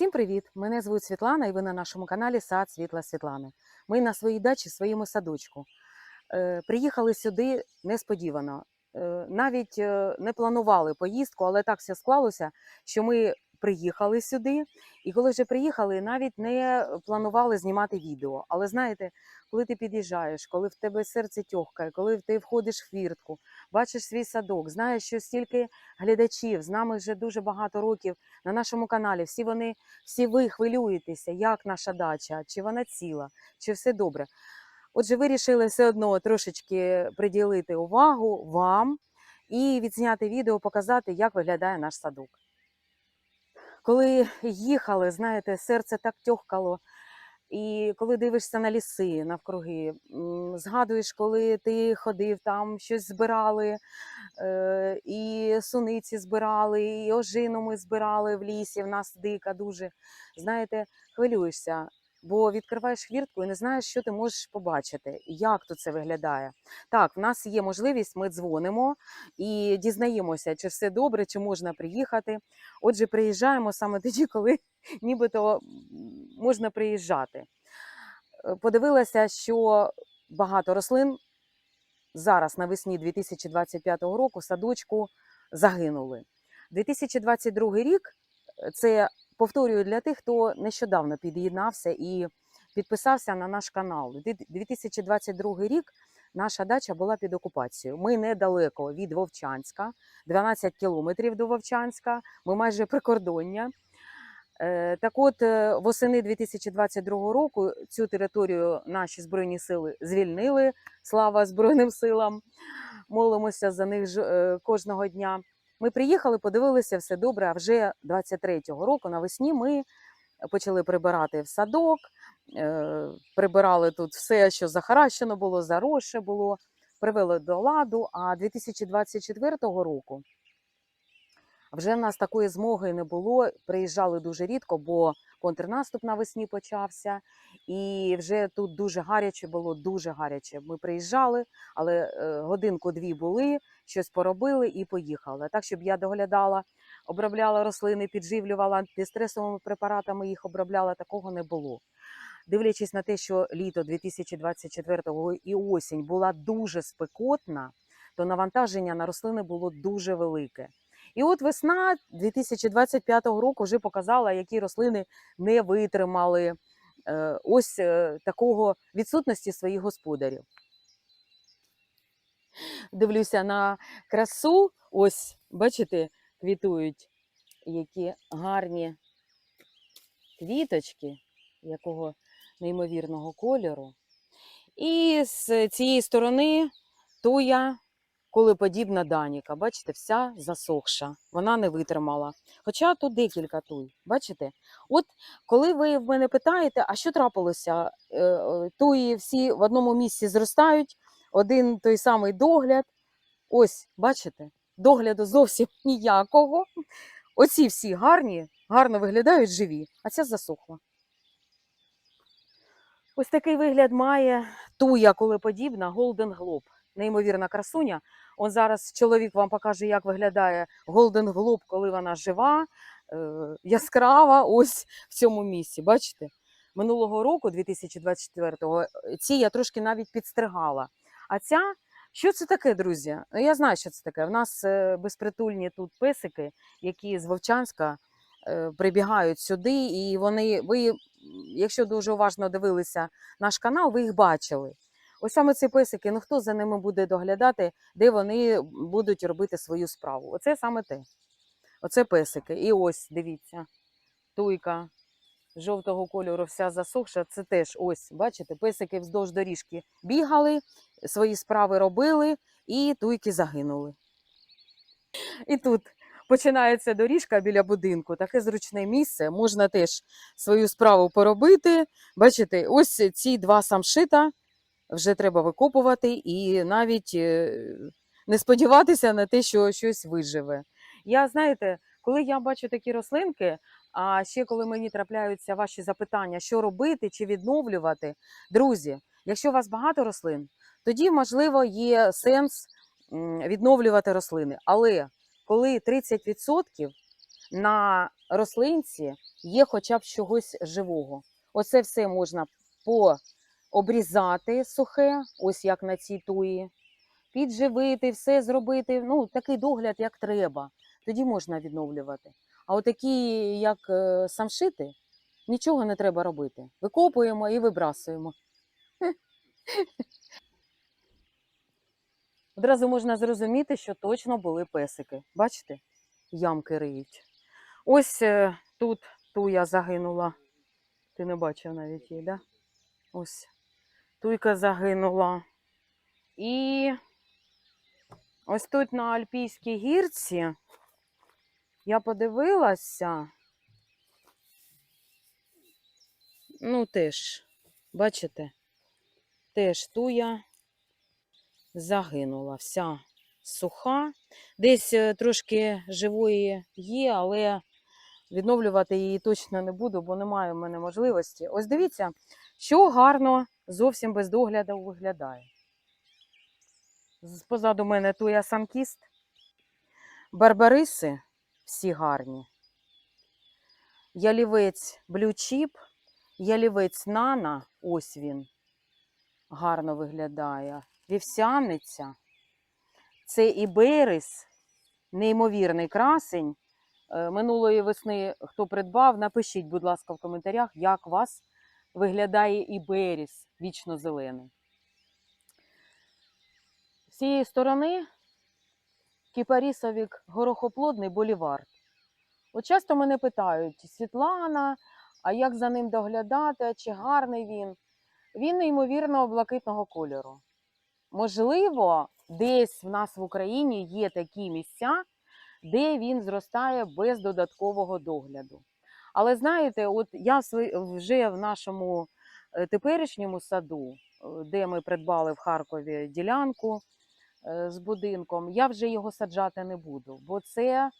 Всім привіт! Мене звуть Світлана, і ви на нашому каналі Сад Світла Світлани. Ми на своїй дачі, в своєму садочку. Е, приїхали сюди несподівано. Е, навіть е, не планували поїздку, але так все склалося, що ми приїхали сюди. І коли вже приїхали, навіть не планували знімати відео. Але знаєте, коли ти під'їжджаєш, коли в тебе серце тьохкає, коли ти входиш в хвіртку, бачиш свій садок, знаєш, що стільки глядачів з нами вже дуже багато років на нашому каналі. Всі вони, всі ви хвилюєтеся, як наша дача, чи вона ціла, чи все добре. Отже, вирішили все одно трошечки приділити увагу вам і відзняти відео, показати, як виглядає наш садок. Коли їхали, знаєте, серце так тьохкало. І коли дивишся на ліси навкруги, згадуєш, коли ти ходив там, щось збирали, е, і суниці збирали, і ожину ми збирали в лісі, в нас дика дуже. Знаєте, хвилюєшся, бо відкриваєш хвіртку і не знаєш, що ти можеш побачити, як тут це виглядає. Так, в нас є можливість, ми дзвонимо і дізнаємося, чи все добре, чи можна приїхати. Отже, приїжджаємо саме тоді, коли нібито можна приїжджати. Е, Подивилася, що багато рослин зараз навесні 2025 року садочку загинули. 2022 рік е, це повторюю для тих, хто нещодавно під'єднався і підписався на наш канал. Дві- 2022 рік наша дача була під окупацією. Ми недалеко від Вовчанська, 12 кілометрів до Вовчанська. Ми майже прикордоння. Е, Так от, е, восени 2022 року цю територію наші збройні сили звільнили. Слава Збройним силам! Молимося за них е, кожного дня. Ми приїхали, подивилися, все добре. А вже 23-го року навесні ми почали прибирати в садок, е, прибирали тут все, що захаращено було, заросше було, привели до ладу. А 2024 року вже в нас такої змоги не було. Приїжджали дуже рідко, бо контрнаступ навесні почався, і вже тут дуже гаряче було, дуже гаряче. Ми приїжджали, але е, годинку-дві були, щось поробили і поїхали. Так, щоб я доглядала, обробляла рослини, підживлювала антистресовими препаратами, їх обробляла, такого не було. Дивлячись на те, що літо 2024 і осінь була дуже спекотна, то навантаження на рослини було дуже велике. І от весна 2025 року вже показала, які рослини не витримали е, ось е, такого відсутності своїх господарів. Дивлюся на красу. Ось, бачите, квітують які гарні квіточки, якого неймовірного кольору. І з цієї сторони туя коли подібна Даніка. Бачите, вся засохша, вона не витримала. Хоча тут декілька туй. Бачите? От коли ви в мене питаєте, а що трапилося? Е, Туї всі в одному місці зростають, один той самий догляд. Ось, бачите, догляду зовсім ніякого. Оці всі гарні, гарно виглядають живі, а ця засохла. Ось такий вигляд має туя, коли подібна, Golden Globe. Неймовірна красуня. Он зараз чоловік вам покаже, як виглядає Golden Globe, коли вона жива, е, яскрава, ось в цьому місці. Бачите? Минулого року, 2024-го, ці я трошки навіть підстригала. А ця, що це таке, друзі? Ну, Я знаю, що це таке. У нас е, безпритульні тут песики, які з Вовчанська е, прибігають сюди, і вони, ви, якщо дуже уважно дивилися наш канал, ви їх бачили. Ось саме ці песики, ну хто за ними буде доглядати, де вони будуть робити свою справу. Оце саме те. Оце песики. І ось, дивіться, туйка жовтого кольору, вся засохша. Це теж ось, бачите, песики вздовж доріжки бігали, свої справи робили, і туйки загинули. І тут починається доріжка біля будинку, таке зручне місце. Можна теж свою справу поробити. Бачите, ось ці два самшита вже треба викопувати і навіть е, не сподіватися на те, що щось виживе. Я знаєте, коли я бачу такі рослинки, а ще коли мені трапляються ваші запитання, що робити чи відновлювати, друзі, якщо у вас багато рослин, тоді можливо є сенс відновлювати рослини. Але коли 30% на рослинці є хоча б чогось живого. Оце все можна пообрізати сухе, ось як на цій туї, підживити, все зробити. Ну, такий догляд, як треба. Тоді можна відновлювати. А отакі, як е, самшити, нічого не треба робити. Викопуємо і вибрасуємо. Одразу можна зрозуміти, що точно були песики. Бачите, ямки риють. Ось е, тут туя загинула. Ти не бачив навіть її, да? Ось. Туйка загинула. І ось тут на Альпійській гірці я подивилася. Ну, теж, бачите, теж туя загинула, вся суха. Десь е, трошки живої є, але відновлювати її точно не буду, бо немає в мене можливості. Ось дивіться, що гарно зовсім без догляду виглядає. Позаду мене туя санкіст. Барбариси всі гарні. Ялівець блючіп, ялівець нана, ось він гарно виглядає. Вівсяниця. Це і берез, неймовірний красень. Е, Минулої весни, хто придбав, напишіть, будь ласка, в коментарях, як вас виглядає і берез вічно зелений. З цієї сторони кіпарісовік горохоплодний болівард. От часто мене питають, Світлана, а як за ним доглядати, чи гарний він? Він неймовірно блакитного кольору. Можливо, десь в нас в Україні є такі місця, де він зростає без додаткового догляду. Але знаєте, от я вже в нашому е, теперішньому саду, е, де ми придбали в Харкові ділянку е, з будинком, я вже його саджати не буду, бо це,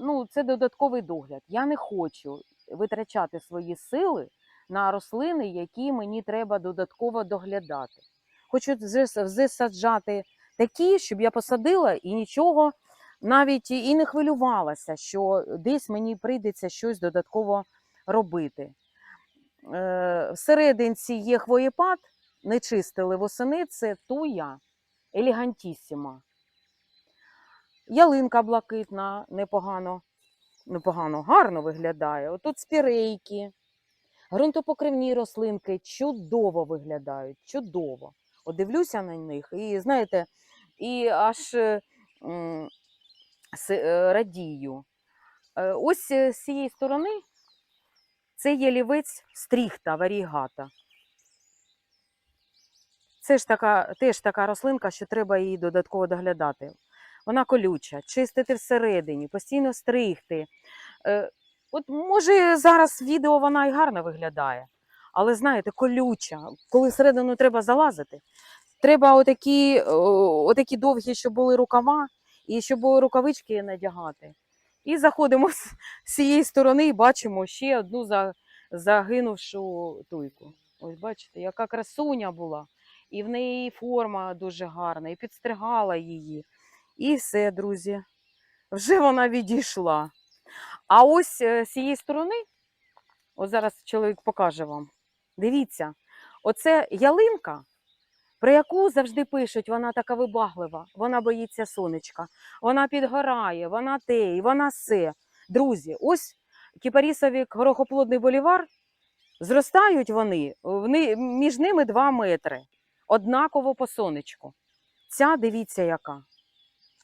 ну, це додатковий догляд. Я не хочу витрачати свої сили на рослини, які мені треба додатково доглядати. Хочу вже такі, щоб я посадила і нічого навіть і не хвилювалася, що десь мені прийдеться щось додатково робити. Е, Всерединці є хвоєпад, не чистили восени, це туя елегантісіма. Ялинка блакитна, непогано, непогано, гарно виглядає. Отут спірейки. Грунтопокривні рослинки чудово виглядають, чудово. От дивлюся на них і знаєте, і аж радію. Е, Ось е, з цієї сторони це є лівець стріхта варігата. Це ж така, теж така рослинка, що треба її додатково доглядати. Вона колюча, чистити всередині, постійно стригти. Е, От може зараз відео вона і гарно виглядає, але знаєте, колюча, коли всередину треба залазити, треба отакі, отакі довгі, щоб були рукава, і щоб рукавички надягати. І заходимо з цієї сторони і бачимо ще одну загинувшу туйку. Ось бачите, яка красуня була. І в неї форма дуже гарна, і підстригала її. І все, друзі, вже вона відійшла. А ось е, з цієї сторони, от зараз чоловік покаже вам. Дивіться, оце ялинка, про яку завжди пишуть, вона така вибаглива, вона боїться сонечка, вона підгорає, вона те, і вона все. Друзі, ось кіпарісові горохоплодний болівар, зростають вони, вони між ними 2 метри, однаково по сонечку. Ця, дивіться, яка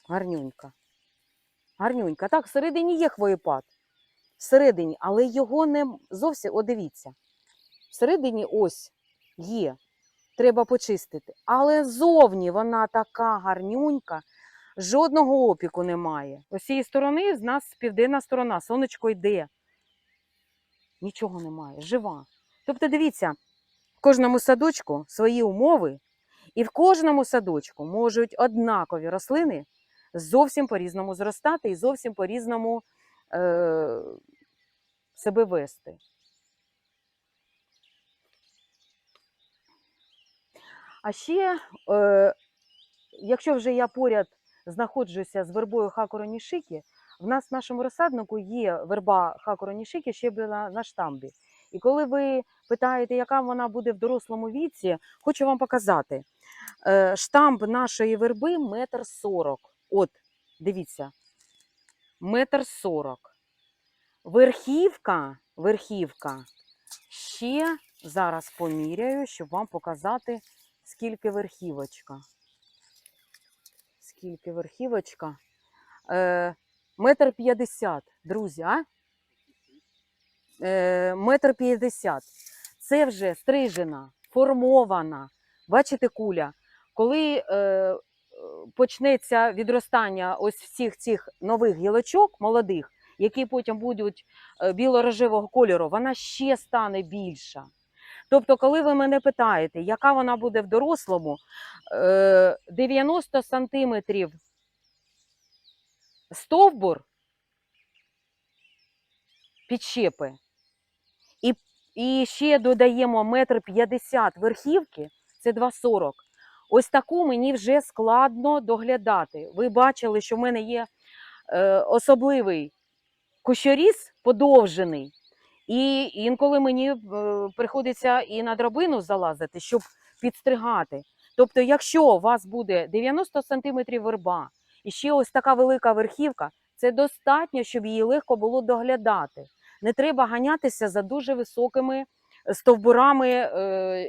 гарнюнька. Гарнюнька. Так, всередині є хвоєпад. Всередині, але його не зовсім, о, дивіться. Всередині ось є. Треба почистити. Але зовні вона така гарнюнька, жодного опіку немає. Ось цієї сторони з нас південна сторона, сонечко йде. Нічого немає, жива. Тобто, дивіться, в кожному садочку свої умови, і в кожному садочку можуть однакові рослини зовсім по-різному зростати і зовсім по-різному е, себе вести. А ще, е, якщо вже я поряд знаходжуся з вербою Хакуро Нішикі, В нас в нашому розсаднику є верба хакуронішики щеплена на штамбі. І коли ви питаєте, яка вона буде в дорослому віці, хочу вам показати. Е, Штамп нашої верби метр сорок. От, дивіться, метр сорок. Верхівка, верхівка ще зараз поміряю, щоб вам показати, скільки верхівочка. Скільки верхівочка. Е, метр п'ятдесят, друзі, а? Е, метр п'ятдесят. Це вже стрижена, формована. Бачите, куля. Коли е, почнеться відростання ось всіх цих нових гілочок, молодих, які потім будуть біло-рожевого кольору, вона ще стане більша. Тобто, коли ви мене питаєте, яка вона буде в дорослому, е, 90 сантиметрів стовбур підщепи, і, і ще додаємо метр п'ятдесят верхівки, це 2,40. Ось таку мені вже складно доглядати. Ви бачили, що в мене є е, особливий кущоріз подовжений, і інколи мені е, приходиться і на драбину залазити, щоб підстригати. Тобто, якщо у вас буде 90 см верба і ще ось така велика верхівка, це достатньо, щоб її легко було доглядати. Не треба ганятися за дуже високими стовбурами, е,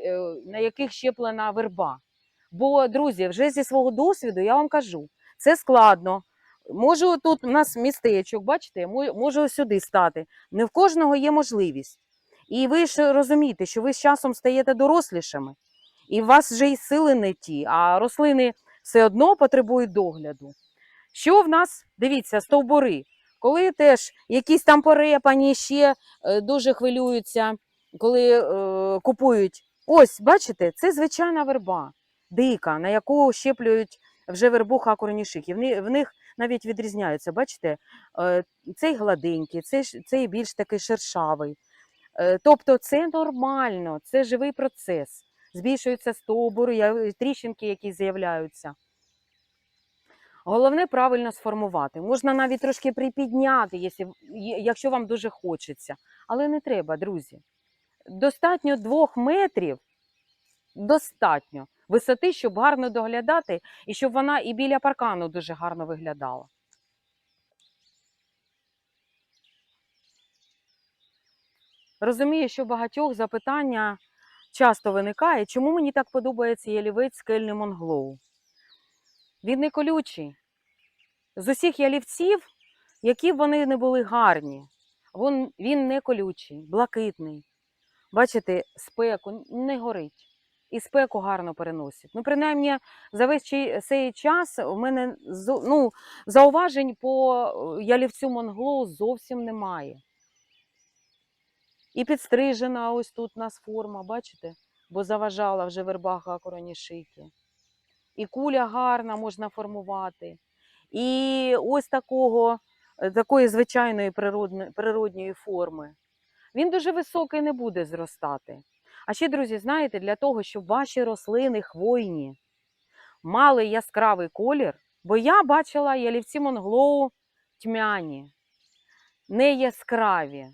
е, на яких щеплена верба. Бо, друзі, вже зі свого досвіду я вам кажу, це складно. Можу тут у нас містечок, бачите, можу сюди стати. Не в кожного є можливість. І ви ж розумієте, що ви з часом стаєте дорослішими, і у вас вже й сили не ті, а рослини все одно потребують догляду. Що в нас? Дивіться, стовбури. Коли теж якісь там порепані ще е, дуже хвилюються, коли е, купують. Ось, бачите, це звичайна верба, дика, на яку щеплюють вже вербу хакурнішики. В в них навіть відрізняються. Бачите, е, цей гладенький, цей, цей більш такий шершавий. Е, Тобто це нормально, це живий процес. Збільшуються стовбури, тріщинки, які з'являються. Головне правильно сформувати. Можна навіть трошки припідняти, якщо вам дуже хочеться. Але не треба, друзі. Достатньо двох метрів, достатньо висоти, щоб гарно доглядати, і щоб вона і біля паркану дуже гарно виглядала. Розумію, що багатьох запитання часто виникає, чому мені так подобається ялівець скельний монглоу. Він не колючий. З усіх ялівців, які б вони не були гарні, він, він не колючий, блакитний. Бачите, спеку не горить. І спеку гарно переносить. Ну, принаймні, за весь цей час у мене ну, зауважень по е, ялівцю монглоу зовсім немає. І підстрижена ось тут у нас форма, бачите? Бо заважала вже верба шики. І куля гарна можна формувати. І ось такого, е, такої звичайної природної, природньої форми. Він дуже високий не буде зростати. А ще, друзі, знаєте, для того, щоб ваші рослини хвойні мали яскравий колір, бо я бачила ялівці монглоу тьмяні, не яскраві.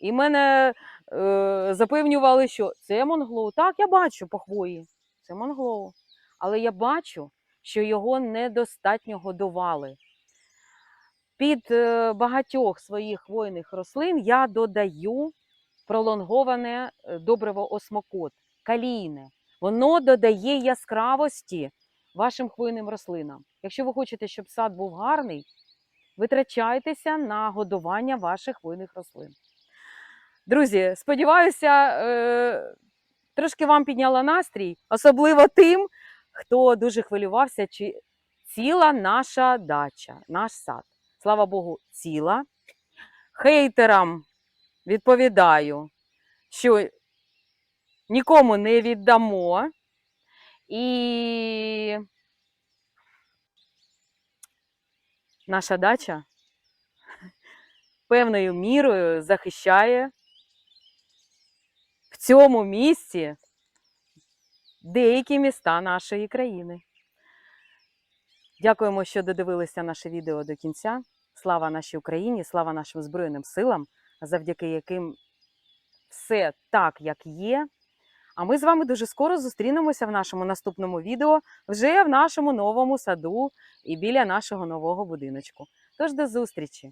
І мене е, запевнювали, що це монглоу. Так, я бачу по хвої, це монглоу. Але я бачу, що його недостатньо годували. Під е, багатьох своїх хвойних рослин я додаю пролонговане е, добриво осмокот, калійне. Воно додає яскравості вашим хвойним рослинам. Якщо ви хочете, щоб сад був гарний, витрачайтеся на годування ваших хвойних рослин. Друзі, сподіваюся, е, трошки вам підняла настрій, особливо тим, хто дуже хвилювався, чи ціла наша дача, наш сад. Слава Богу, ціла. Хейтерам відповідаю, що нікому не віддамо. І наша дача певною мірою захищає в цьому місці деякі міста нашої країни. Дякуємо, що додивилися наше відео до кінця. Слава нашій Україні, слава нашим Збройним силам, завдяки яким все так, як є. А ми з вами дуже скоро зустрінемося в нашому наступному відео вже в нашому новому саду і біля нашого нового будиночку. Тож до зустрічі!